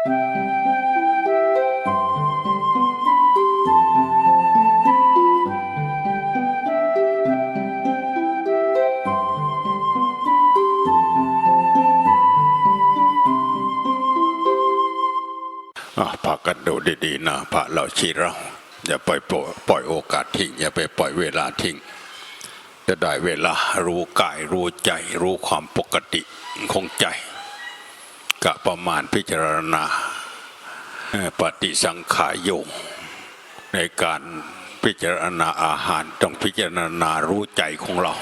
อะพากันดูดีๆนะพระเราชีเรา อย่าปล่อยปล่อยปล่อยโอกาสทิ้ง อย่าไปปล่อยเวลาทิ้ง จะได้เวลารู้กายรู้ใจรู้ความปกติของใจ กะประมาณพิจารณาปฏิสังขายโยงในการพิจารณาอาหารต้องพิจารณารู้ใจของเรา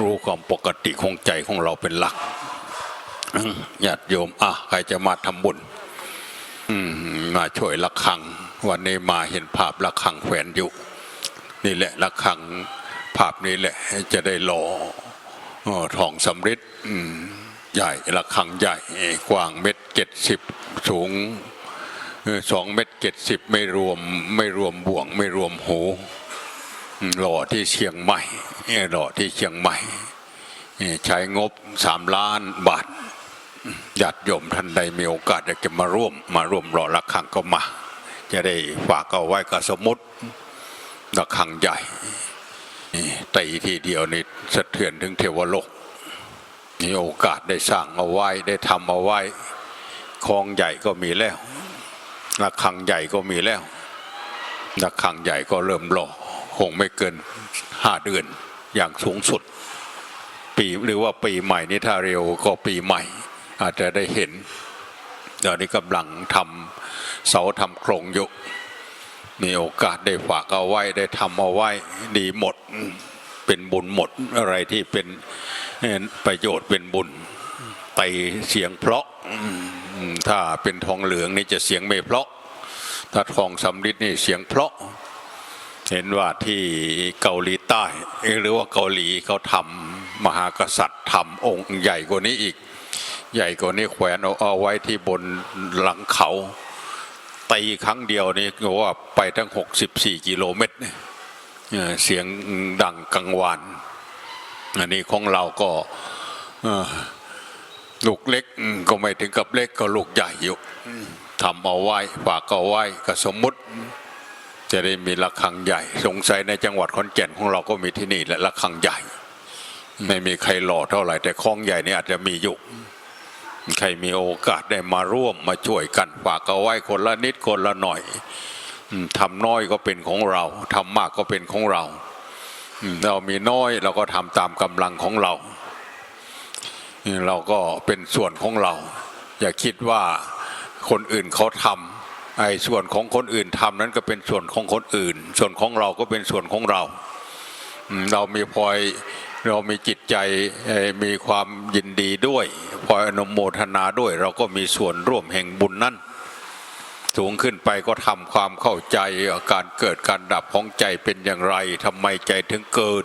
รู้ความปกติของใจของเราเป็นหลักอืมญาติโยมอะใครจะมาทำบุญมาช่วยละคัง วันนี้มาเห็นภาพละคังแขวนอยู่ นี่แหละละคังภาพนี้แหละ จะได้หล่อทองสำริดอืม ใหญ่ละคังใหญ่กว้างเม็ดเจ็ดสิบสูงสองเม็ดเจ็ดสิบไม่รวมไม่รวมบ่วง ไม่รวมหูหล่อที่เชียงใหม่หล่อที่เชียงใหม่ใช้งบสามล้านบาทญาติโยมท่านใดมีโอกาสอยากจะมาร่วม มาร่วมรอระฆังก็มา จะได้ฝากเอาไว้กับสมมติระฆังใหญ่ตีทีเดียวนี่สะเทือนถึงเทวโลก มีโอกาสได้สร้างเอาไว้ได้ทำเอาไว้คลองใหญ่ก็มีแล้วระฆังใหญ่ก็มีแล้วระฆังใหญ่ก็เริ่มรอคงไม่เกินห้าเดือนอย่างสูงสุด ปีหรือว่าปีใหม่นี้ถ้าเร็วก็ปีใหม่ อาจจะได้เห็นตอนนี้กำลังทำเสาทำโครงอยู่มีโอกาสได้ฝากเอาไว้ได้ทำเอาไว้ดีหมด เป็นบุญหมดอะไรที่เป็นประโยชน์เป็นบุญไตเสียงเพราะถ้าเป็นทองเหลืองนี่จะเสียงไม่เพราะ ถ้าทองสำริดนี่เสียงเพราะ เห็นว่าที่เกาหลีใต้ หรือว่าเกาหลีเขาทำมหากษัตริย์ทำองค์ใหญ่กว่านี้อีก ใหญ่กว่านี้แขวนเอาไว้ที่บนหลังเขาตีครั้งเดียวนี่ก็ว่าไปทั้ง 64 กิโลเมตรเนี่ย เสียงดังกังวานอันนี้ของเราก็ลูกเล็กก็ไม่ถึงกับเล็กก็ลูกใหญ่อยู่ทำเอาไว้ฝากเอาไว้ก็สมมุติ จะได้มีระฆังใหญ่ สงสัยในจังหวัดขอนแก่นของเราก็มีที่นี่แหละระฆังใหญ่ ไม่มีใครหล่อเท่าไหร่ แต่คลองใหญ่นี่อาจจะมีอยู่ใครมีโอกาสได้มาร่วมมาช่วยกันฝากเอาไว้คนละนิดคนละหน่อย ทำน้อยก็เป็นของเราทำมากก็เป็นของเรา เรามีน้อยเราก็ทำตามกำลังของเรา เราก็เป็นส่วนของเรา อย่าคิดว่าคนอื่นเขาทำไอ้ส่วนของคนอื่นทำนั้นก็เป็นส่วนของคนอื่น ส่วนของเราก็เป็นส่วนของเรา เรามีพลอยเรามีจิตใจมีความยินดีด้วย พลอยอนุโมทนาด้วย เราก็มีส่วนร่วมแห่งบุญนั้น สูงขึ้นไปก็ทำความเข้าใจการเกิดการดับของใจเป็นอย่างไรทำไมใจถึงเกิด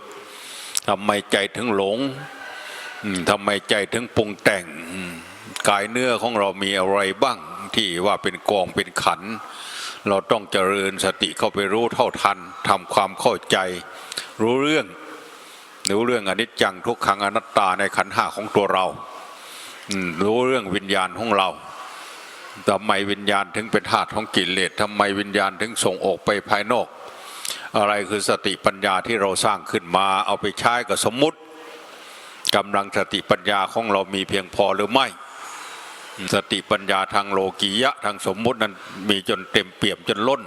ทำไมใจถึงหลงทำไมใจถึงปรุงแต่งกายเนื้อของเรามีอะไรบ้างที่ว่าเป็นกองเป็นขัน เราต้องเจริญสติเข้าไปรู้เท่าทันทำความเข้าใจ รู้เรื่องรู้เรื่องอนิจจังทุกขังอนัตตาในขันห้าของตัวเรารู้เรื่องวิญญาณของเรา ทำไมวิญญาณถึงเป็นธาตุของกิเลสทำไมวิญญาณถึงส่งออกไปภายนอก อะไรคือสติปัญญาที่เราสร้างขึ้นมา เอาไปใช้กับสมมุติกำลังสติปัญญาของเรามีเพียงพอหรือไม่ สติปัญญาทางโลกียะทางสมมุตินั้นมีจนเต็มเปี่ยมจนล้น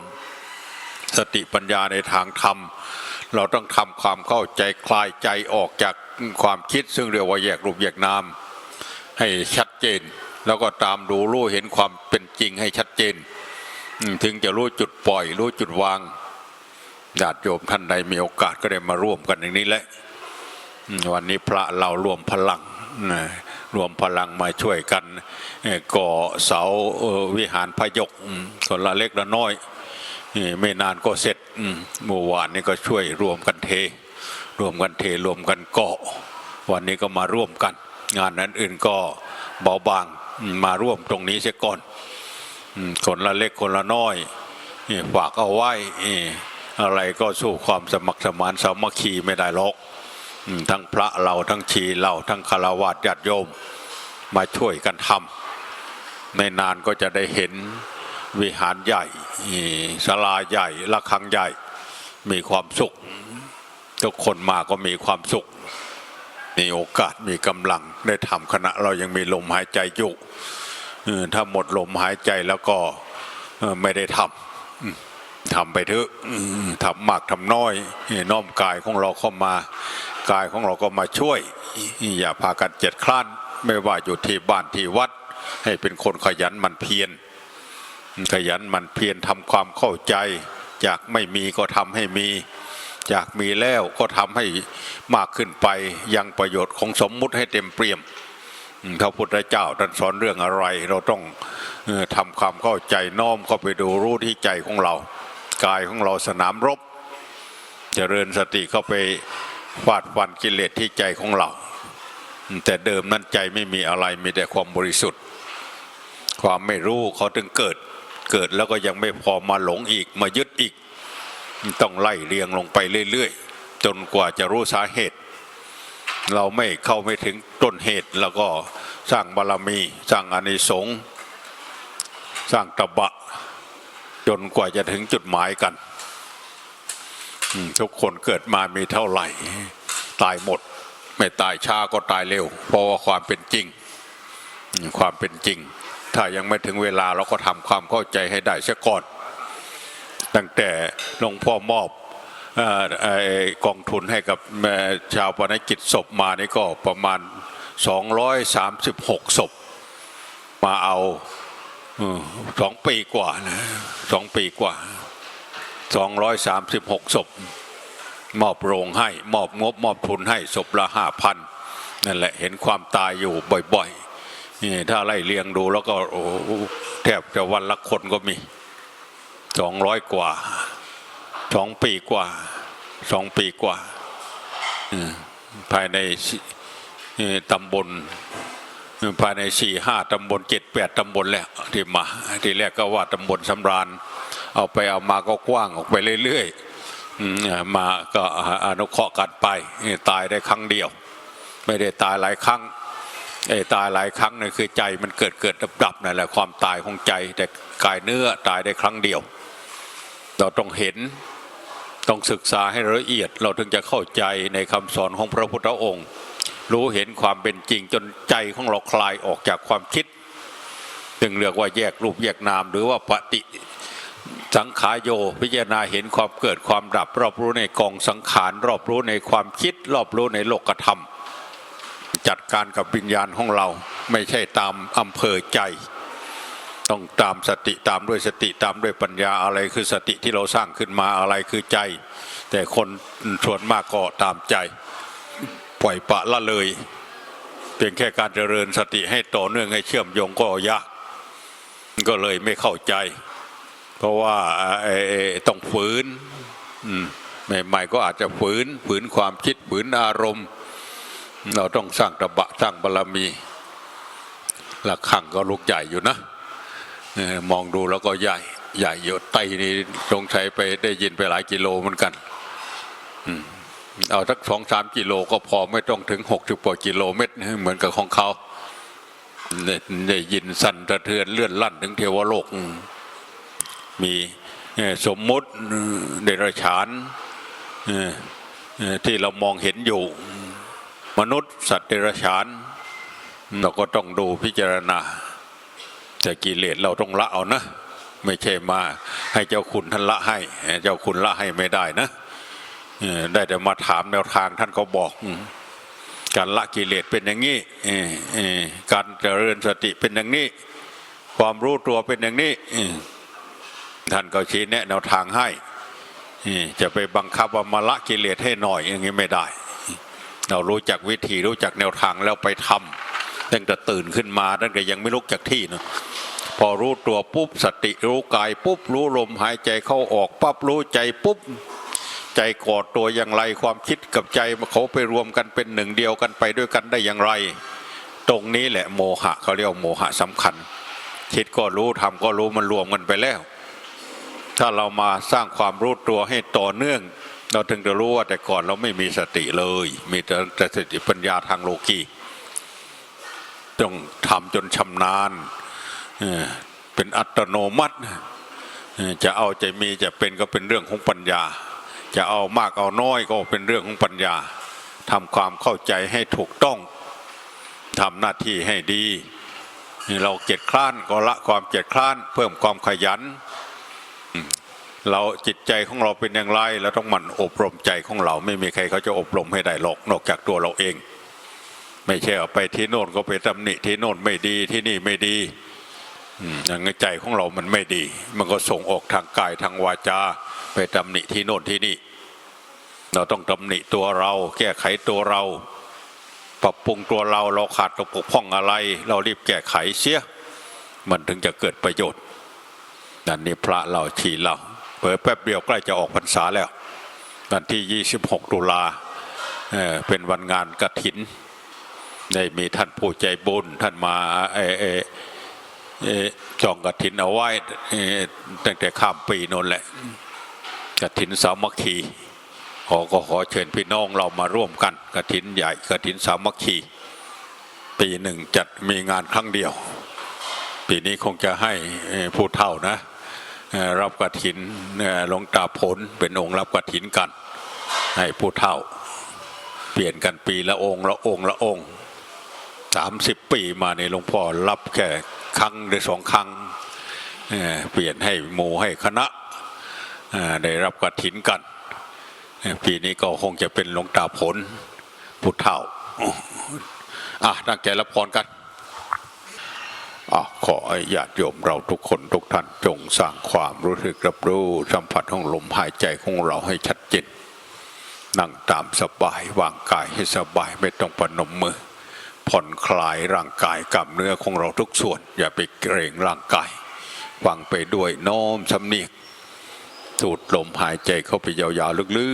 สติปัญญาในทางธรรม เราต้องทำความเข้าใจคลายใจออกจากความคิดซึ่งเรียกว่าแยกรูปแยกนามให้ชัดเจน แล้วก็ตามดูรู้เห็นความเป็นจริงให้ชัดเจน ถึงจะรู้จุดปล่อย รู้จุดวางญาติโยมท่านใดมีโอกาสก็ได้มาร่วมกันอย่างนี้แหละวันนี้พระเรารวมพลังรวมพลังมาช่วยกันเก่อเสาวิหารพยกคนละเล็กละน้อย ไม่นานก็เสร็จเมื่อวานนี้ก็ช่วยรวมกันเท รวมกันเทรวมกันเก่อวันนี้ก็มาร่วมกัน งานนั้นอื่นก็เบาบาง มาร่วมตรงนี้เสียก่อนคนละเล็กคนละน้อยฝากเอาไว้อะไรก็สู้ความสมัครสมานสามัคคีไม่ได้หรอกทั้งพระเราทั้งชีเราทั้งคารวะญาติโยมมาช่วยกันทในนานก็จะได้เห็นวิหารใหญ่ศาลาใหญ่ระฆังใหญ่ มีความสุข ทุกคนมาก็มีความสุข มีโอกาสมีกำลังได้ทำขณะเรายังมีลมหายใจอยู่ถ้าหมดลมหายใจแล้วก็ไม่ได้ทำทำไปเถอะทำมากทำน้อยน้อมกายของเราเข้ามากายของเราก็มาช่วย อย่าพากันเจ็ดคลาน ไม่ว่าอยู่ที่บ้านที่วัด ให้เป็นคนขยันมันเพียรขยันมันเพียรทำความเข้าใจ จากไม่มีก็ทำให้มี จากมีแล้วก็ทำให้มากขึ้นไปยังประโยชน์ของสมมุติให้เต็มเปี่ยมพระพุทธเจ้าท่านสอนเรื่องอะไร เราต้องออทำความเข้าใจน้อมเข้าไปดูรู้ที่ใจของเรา กายของเราสนามรบเจริญสติเข้าไปฟาดฟันกิเลสที่ใจของเรา แต่เดิมนั้นใจไม่มีอะไรมีแต่ความบริสุทธิ์ ความไม่รู้เขาถึงเกิดเกิดแล้วก็ยังไม่พอมาหลงอีกมายึดอีก ต้องไล่เรียงลงไปเรื่อยๆ จนกว่าจะรู้สาเหตุ เราไม่เข้าไม่ถึงต้นเหตุแล้วก็สร้างบารมี สร้างอานิสงส์สร้างตบะ จนกว่าจะถึงจุดหมายกันทุกคนเกิดมามีเท่าไหร่ ตายหมด ไม่ตายช้าก็ตายเร็ว เพราะว่าความเป็นจริง ความเป็นจริง ถ้ายังไม่ถึงเวลาเราก็ทำความเข้าใจให้ได้เสียก่อน ตั้งแต่หลวงพ่อมอบออกองทุนให้กับชาวปนกิจศพมานี่ก็ประมาณ 236 ศพ มาเอาสองปีกว่านะสองปีกว่า 236 ศพ มอบโรงให้ มอบงบมอบทุนให้ศพละห้าพันนั่นแหละเห็นความตายอยู่บ่อยๆนี่ถ้าไล่เลียงดูแล้วก็แทบจะวันละคนก็มี สองร้อยกว่าสองปีกว่าสองปีกว่าภายในตำบลภายในสี่ห้าตำบลเจ็ดแปดตำบลแล้วที่มาที่แรกก็ว่าตำบลสำราญ เอาไปเอามาก็กว้างออกไปเรื่อยๆมมาก็อนุเคราะห์กันไปตายได้ครั้งเดียว ไม่ได้ตายหลายครั้งไอ้ตายหลายครั้งนี่คือใจมันเกิดเกิดดับดับนั่นแหละความตายของใจแต่กายเนื้อตายได้ครั้งเดียว เราต้องเห็นต้องศึกษาให้ละเอียด เราถึงจะเข้าใจในคำสอนของพระพุทธองค์ รู้เห็นความเป็นจริงจนใจของเราคลายออกจากความคิดจึงเรียกว่าแยกรูปแยกนาม หรือว่าปฏิสังขารโยพิจารณาเห็นความเกิดความดับ รอบรู้ในกองสังขาร รอบรู้ในความคิด รอบรู้ในโลกธรรม จัดการกับวิญญาณของเราไม่ใช่ตามอำเภอใจ ต้องตามสติตามด้วยสติตามด้วยปัญญาอะไรคือสติที่เราสร้างขึ้นมาอะไรคือใจ แต่คนส่วนมากก็ตามใจ ปล่อยปะละเลยเพียงแค่การเจริญสติให้ต่อเนื่องให้เชื่อมโยงก็ยากก็เลยไม่เข้าใจ เพราะว่าต้องฝืนใหม่ๆก็อาจจะฝืนฝืนความคิดฝืนอารมณ์ เราต้องสร้างตะบะสร้างบารมีหลักขังก็ลูกใหญ่อยู่นะ มองดูแล้วก็ใหญ่ใหญ่เยอะไตนี่สงสัยไปได้ยินไปหลายกิโลเหมือนกันเอาสักสองสามกิโลก็พอไม่ต้องถึงหกสิบกว่ากิโลเมตรเหมือนกับของเขาได้ยินสั่นสะเทือนเลื่อนลั่นถึงเทวโลก มีสมมุติเดรัจฉานที่เรามองเห็นอยู่ มนุษย์สัตว์เดรัจฉาน เราก็ต้องดูพิจารณา แต่กิเลสเราต้องละเอานะ ไม่ใช่มา ให้เจ้าคุณท่านละให้ เจ้าคุณละให้ไม่ได้นะได้แต่มาถามแนวทางท่านก็บอก การละกิเลสเป็นอย่างนี้การเจริญสติเป็นอย่างนี้ ความรู้ตัวเป็นอย่างนี้ท่านก็ชี้แนะแนวทางให้จะไปบังคับว่ามาละกิเลสให้หน่อยอย่างนี้ไม่ได้ เรารู้จักวิธีรู้จักแนวทางแล้วไปทำ ตั้งแต่ตื่นขึ้นมาตั้งแต่ยังไม่ลุกจากที่เนอะพอรู้ตัวปุ๊บสติรู้กายปุ๊บรู้ลมหายใจเข้าออกปั๊บรู้ใจปุ๊บใจกอดตัวอย่างไรความคิดกับใจเขาไปรวมกันเป็นหนึ่งเดียวกันไปด้วยกันได้อย่างไร ตรงนี้แหละโมหะเขาเรียกโมหะสำคัญ คิดก็รู้ทำก็รู้มันรวมกันไปแล้ว ถ้าเรามาสร้างความรู้ตัวให้ต่อเนื่อง เราถึงจะรู้ว่าแต่ก่อนเราไม่มีสติเลย มีแต่แต่สติปัญญาทางโลกี ต้องทำจนชำนาญเป็นอัตโนมัติ จะเอาใจมีจะเป็นก็เป็นเรื่องของปัญญา จะเอามากเอาน้อยก็เป็นเรื่องของปัญญาทำความเข้าใจให้ถูกต้องทำหน้าที่ให้ดีเราเกียจคร้านก็ละความเกียจคร้าน เพิ่มความขยัน เราจิตใจของเราเป็นอย่างไรเราต้องหมันอบรมใจของเราไม่มีใครเขาจะอบรมให้ได้หรอกนอกจากตัวเราเอง ไม่ใช่เอาไปที่โน่นก็ไปตำหนิที่โน่นไม่ดีที่นี่ไม่ดีอย่างใจของเรามันไม่ดี มันก็ส่งออกทางกายทางวาจา ไปตำหนิที่โน่นที่นี่ เราต้องตำหนิตัวเรา แก้ไขตัวเรา ปรับปรุงตัวเราเราขาดตกปกพ่องอะไร เรารีบแก้ไขเสีย มันถึงจะเกิดประโยชน์นั่นนี่พระเราชีเราเผลอแป๊บเดียวใกล้จะออกพรรษาแล้ววันที่ 26 ตุลาเเป็นวันงานกระถิน ได้มีท่านผู้ใจบุญท่านมาเออเอจองกระถินเอาไว้ตั้งแต่ข้ามปีนนแหละกระถินสามัคคีขอก็ขอเชิญพี่น้องเรามาร่วมกันกระถินใหญ่กระถินสามัคคี ปีหนึ่งจัดมีงานครั้งเดียว ปีนี้คงจะให้ผู้เฒ่านะรับกระถินหลวงตาผลเป็นองค์รับกระถินกัน ให้ผู้เฒ่า เปลี่ยนกันปีละองค์ละองค์ละองค์ สามสิบปีมาในยหลวงพ่อรับแค่ครั้งหรือสองครั้งเเปลี่ยนให้หมู่ให้คณะได้รับกระถินกัน ปีนี้ก็คงจะเป็นหลวงตาผลผู้เฒ่าอะตั้งใจรับพรกันอขอญาติโยมเราทุกคนทุกท่านจงสร้างความรู้สึกรับรู้สัมผัสของลมหายใจของเราให้ชัดเจนนั่งตามสบายวางกายให้สบายไม่ต้องปนมมือ ผ่อนคลายร่างกายกล้ามเนื้อของเราทุกส่วน อย่าไปเกรงร่างกายฟังไปด้วยโน้มสำเนียกสูดลมหายใจเข้าไปยาวๆลึ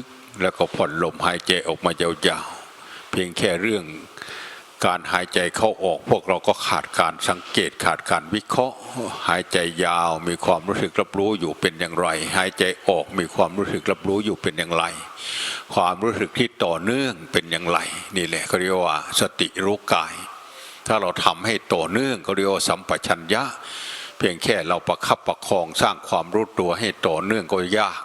กๆ แล้วก็ผ่อนลมหายใจออกมายาวๆ เพียงแค่เรื่อง การหายใจเข้าออก พวกเราก็ขาดการสังเกตขาดการวิเคราะห์ หายใจยาวมีความรู้สึกรับรู้อยู่เป็นอย่างไร หายใจออกมีความรู้สึกรับรู้อยู่เป็นอย่างไร ความรู้สึกที่ต่อเนื่องเป็นอย่างไร นี่แหละเขาเรียกว่าสติรู้กาย ถ้าเราทำให้ต่อเนื่องก็เรียกว่าสัมปชัญญะ เพียงแค่เราประคับประคองสร้างความรู้ตัวให้ต่อเนื่องก็ยาก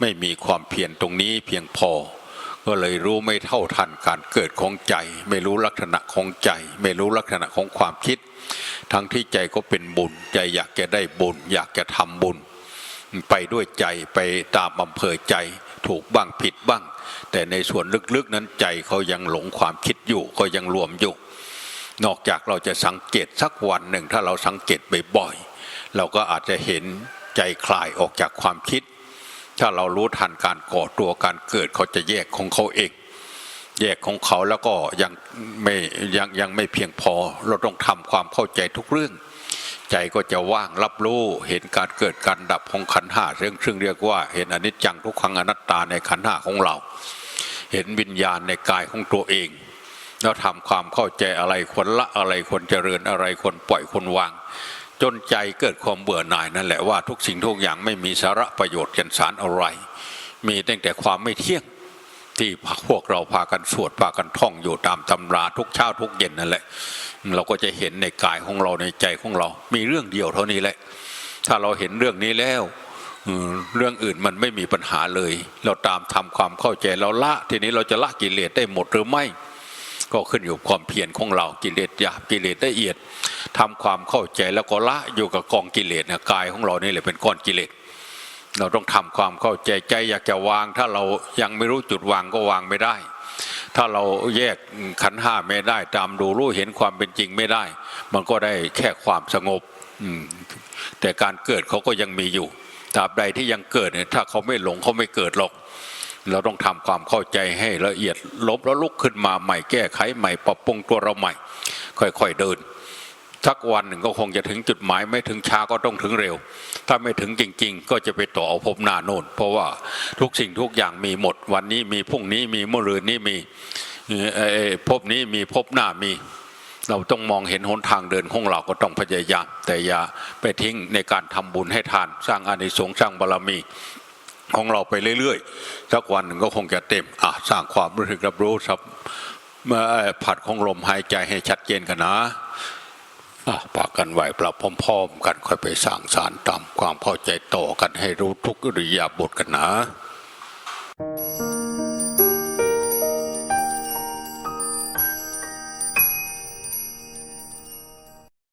ไม่มีความเพียรตรงนี้เพียงพอ ก็เลยรู้ไม่เท่าทันการเกิดของใจ ไม่รู้ลักษณะของใจ ไม่รู้ลักษณะของความคิด ทั้งที่ใจก็เป็นบุญ ใจอยากจะได้บุญ อยากจะทำบุญ ไปด้วยใจไปตามอำเภอใจถูกบ้างผิดบ้าง แต่ในส่วนลึกๆนั้นใจเขายังหลงความคิดอยู่ก็ยังรวมอยู่ นอกจากเราจะสังเกตสักวันหนึ่งถ้าเราสังเกตบ่อยๆเราก็อาจจะเห็นใจคลายออกจากความคิด ถ้าเรารู้ทันการก่อตัวการเกิดเขาจะแยกของเขาเองแยกของเขาแล้วก็ยังไม่ยังยังไม่เพียงพอ เราต้องทำความเข้าใจทุกเรื่อง ใจก็จะว่างรับรู้เห็นการเกิดการดับของขันห้าซึ่องซึ่งเรียกว่า เห็นอนิจจังทุกขังอนัตตาในขันห้าของเรา เห็นวิญญาณในกายของตัวเอง แล้วทำความเข้าใจอะไรควรละอะไรควรเจริญอะไรควรปล่อยควรวาง จนใจเกิดความเบื่อหน่ายนั่นแหละว่าทุกสิ่งทุกอย่างไม่มีสาระประโยชน์ก่นสารอะไร มีตั้งแต่ความไม่เที่ยงที่พวกเราพากันสวดพากันท่องอยู่ตามตำราทุกเช้าทุกเย็นนั่นแหละ เราก็จะเห็นในกายของเราในใจของเรา มีเรื่องเดียวเท่านี้แหละ ถ้าเราเห็นเรื่องนี้แล้วเรื่องอื่นมันไม่มีปัญหาเลย เราตามทำความเข้าใจเราละ ทีนี้เราจะละกิเลสได้หมดหรือไม่ ก็ขึ้นอยู่ความเพียรของเรากิเลสหยาบกิเลสละเอียด ทำความเข้าใจแล้วก็ละอยู่กับกองกิเลสนะกายของเรานี่แหละเป็นก้อนกิเลสเราต้องทำความเข้าใจใจอยากจะวาง ถ้าเรายังไม่รู้จุดวางก็วางไม่ได้ ถ้าเราแยกขันห้าไม่ได้ ตามดูรู้เห็นความเป็นจริงไม่ได้ มันก็ได้แค่ความสงบแต่การเกิดเขาก็ยังมีอยู่ตราบใดที่ยังเกิดเนี่ยถ้าเขาไม่หลงเขาไม่เกิดหรอก เราต้องทำความเข้าใจให้ละเอียดลบแล้วลุกขึ้นมาใหม่แก้ไขใหม่ปรับปรุงตัวเราใหม่ ค่อยๆเดิน สักวันหนึ่งก็คงจะถึงจุดหมาย ไม่ถึงช้าก็ต้องถึงเร็ว ถ้าไม่ถึงจริง ๆ ก็จะไปต่อเอาพบหน้าโน่น เพราะว่าทุกสิ่งทุกอย่างมีหมด วันนี้มีพรุ่งนี้มีเมื่อรืนนี้มีพบนี้มีพบหน้ามี เราต้องมองเห็นหนทางเดินของเราก็ต้องพยายามแต่อย่าไปทิ้งในการทำบุญให้ทาน สร้างอานิสงส์สร้างบารมีของเราไปเรื่อยๆสักวันหนึ่งก็คงจะเต็มอะสร้างความรู้สึกรับรู้สับมาผัดของลมหายใจให้ชัดเจนกันนะ ปากกันไหวปรับพร้อมๆกันค่อยไปสร้างสารตามความเข้าใจต่อกันให้รู้ทุกอริยาบทกันนะ